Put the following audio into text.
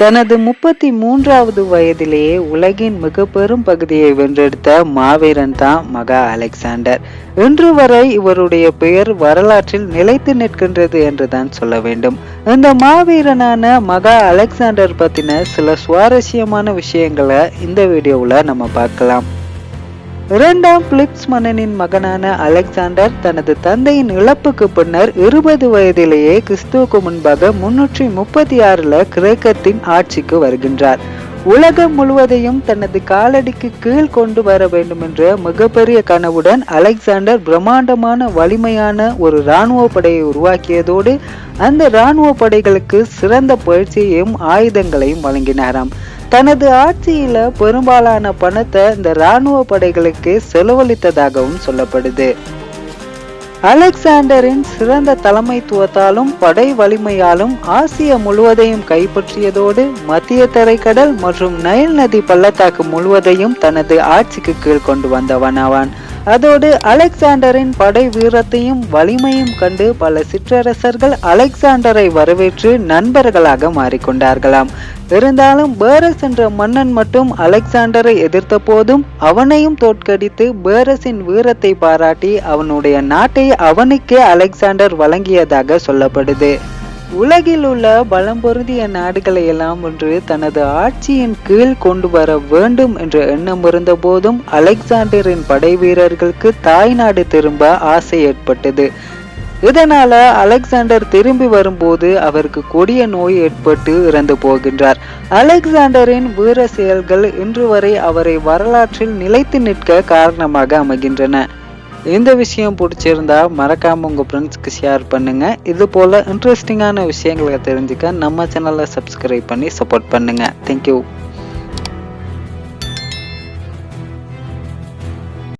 தனது முப்பத்தி மூன்றாவது வயதிலேயே உலகின் மிக பெரும் பகுதியை வென்றெடுத்த மாவீரன் தான் மகா அலெக்சாண்டர். இன்று வரை இவருடைய பெயர் வரலாற்றில் நிலைத்து நிற்கின்றது என்றுதான் சொல்ல வேண்டும். இந்த மாவீரனான மகா அலெக்சாண்டர் பத்தின சில சுவாரஸ்யமான விஷயங்களை இந்த வீடியோவில் நம்ம பார்க்கலாம். இரண்டாம் பிலிப்ஸ் மன்னனின் மகனான அலெக்சாண்டர் தனது தந்தையின் இழப்புக்கு பின்னர் இருபது வயதிலேயே கிறிஸ்துவுக்கு முன்பாக முன்னூற்றி முப்பத்தி ஆறுல கிரேக்கத்தின் ஆட்சிக்கு வருகின்றார். உலகம் முழுவதையும் தனது காலடிக்கு கீழ் கொண்டு வர வேண்டும் என்ற மிகப்பெரிய கனவுடன் அலெக்சாண்டர் பிரம்மாண்டமான வலிமையான ஒரு இராணுவ படையை உருவாக்கியதோடு அந்த இராணுவ படைகளுக்கு சிறந்த பயிற்சியையும் ஆயுதங்களையும் வழங்கினாராம். தனது ஆட்சியில பெரும்பாலான பணத்தை இந்த இராணுவ படைகளுக்கு செலவழித்ததாகவும் சொல்லப்படுது. அலெக்சாண்டரின் சிறந்த தலைமைத்துவத்தாலும் படை வலிமையாலும் ஆசியா முழுவதையும் கைப்பற்றியதோடு மத்திய தரைக்கடல் மற்றும் நைல் நதி பள்ளத்தாக்கு முழுவதையும் தனது ஆட்சிக்கு கீழ் கொண்டு வந்தவன் அவன் அதோடு அலெக்சாண்டரின் படை வீரத்தையும் வலிமையும் கண்டு பல சிற்றரசர்கள் அலெக்சாண்டரை வரவேற்று நண்பர்களாக மாறிக்கொண்டார்களாம். இருந்தாலும் பேரஸ் என்ற மன்னன் மட்டும் அலெக்சாண்டரை எதிர்த்த போதும் அவனையும் தோற்கடித்து பேரஸின் வீரத்தை பாராட்டி அவனுடைய நாட்டை அவனுக்கே அலெக்சாண்டர் வழங்கியதாக சொல்லப்படுது. உலகில் உள்ள பலம் பொருந்திய நாடுகளை எல்லாம் ஒன்று தனது ஆட்சியின் கீழ் கொண்டு வர வேண்டும் என்ற எண்ணம் இருந்த போதும் அலெக்சாண்டரின் படை வீரர்களுக்கு தாய்நாடு திரும்ப ஆசை ஏற்பட்டது. இதனால அலெக்சாண்டர் திரும்பி வரும்போது அவருக்கு கொடிய நோய் ஏற்பட்டு இறந்து போகின்றார். அலெக்சாண்டரின் வீர செயல்கள் இன்று வரை அவரை வரலாற்றில் நிலைத்து நிற்க காரணமாக அமைகின்றன. இந்த விஷயம் பிடிச்சிருந்தா மறக்காமல் உங்கள் ஃப்ரெண்ட்ஸ்க்கு ஷேர் பண்ணுங்கள் இது போல் இன்ட்ரெஸ்டிங்கான விஷயங்களை தெரிஞ்சுக்க நம்ம சேனலை சப்ஸ்கிரைப் பண்ணி சப்போர்ட் பண்ணுங்கள் தேங்க்யூ